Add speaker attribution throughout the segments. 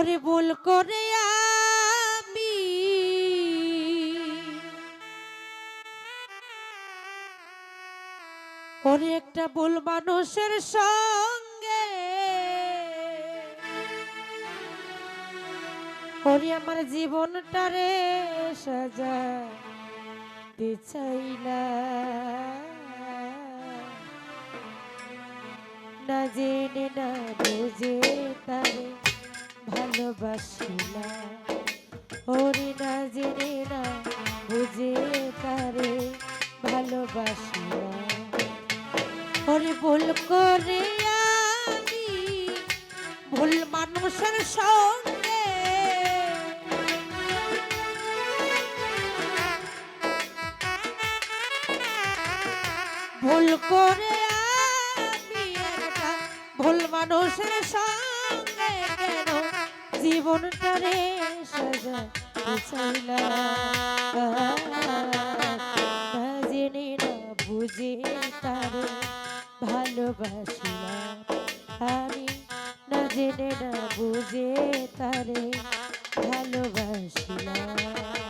Speaker 1: ওরে ভুল করে আমি। ওরে একটা ভুল মানুষের সঙ্গে। ওরে আমার জীবনটারে সাজা চাইলা না জেনে, না বুঝে তারে ভালোবাসিলা। ওরে না জেনে না বুঝে তারে ভালোবাসিলা। ওরে ভুল করে আমি ভুল মানুষের সঙ্গে। ভুল করে আমি ভুল মানুষের সঙ্গে। জীবনটারে সাজা চাইলাম না না বুঝে তার ভালোবাসিলাম আমি না জেনে না বুঝে তারে ভালোবাসিলাম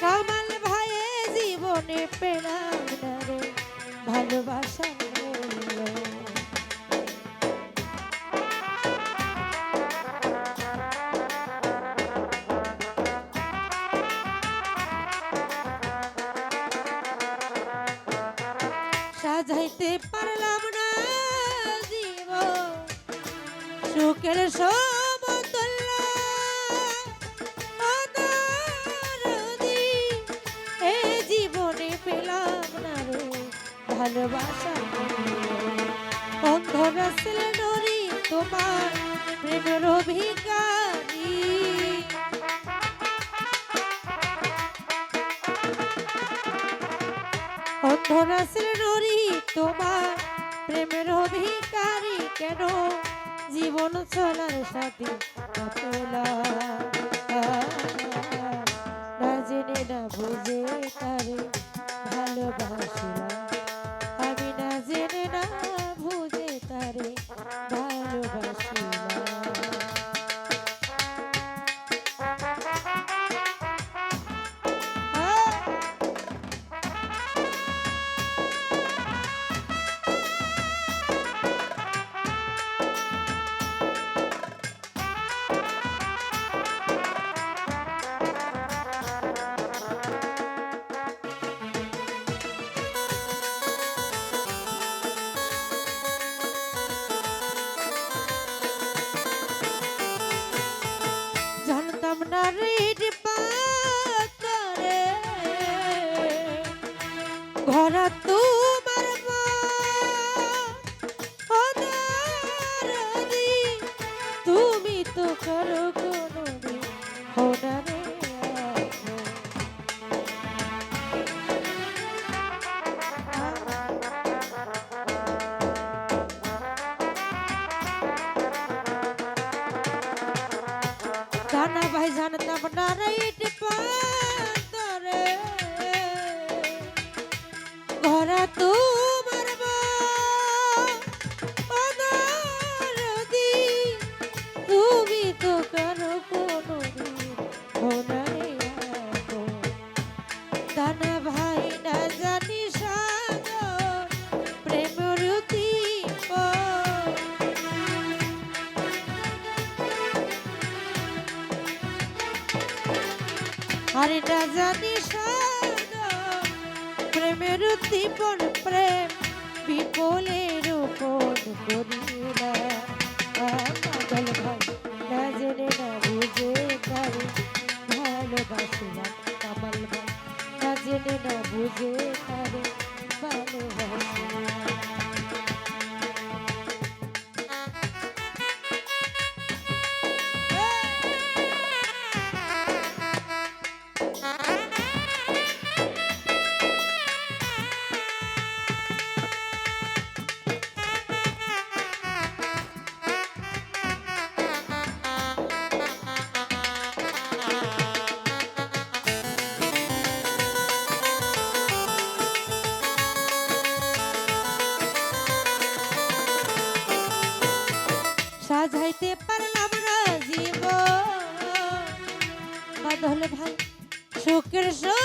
Speaker 1: কামাল ভাইয়ে জীবনে পেলাম ভালোবাসা আসলে তোমার প্রেমের অভিকারী অন্ধর তোমার প্রেমের কেন জীবন সাথে জেনে না বুঝে ভাইজান নামনারাইট পান্তরে। ঘরা তুই আর এটা জানি প্রেমের উদ্দীপন প্রেম বিপুলের উপর করিলাম হলে ভাই সুখের সুখ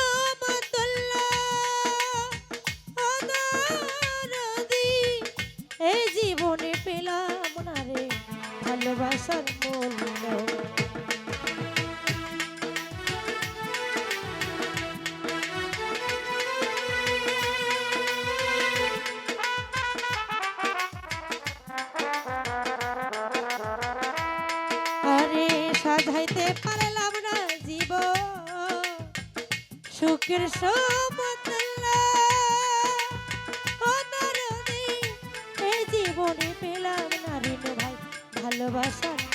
Speaker 1: জীবনে পেলাম না ভাই ভালোবাসা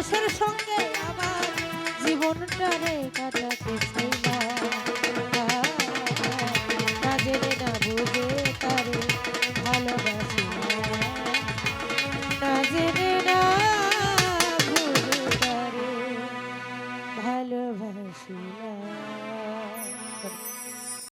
Speaker 1: মানুষের সঙ্গে আমার জীবনটারে কাটাতে চাইলাম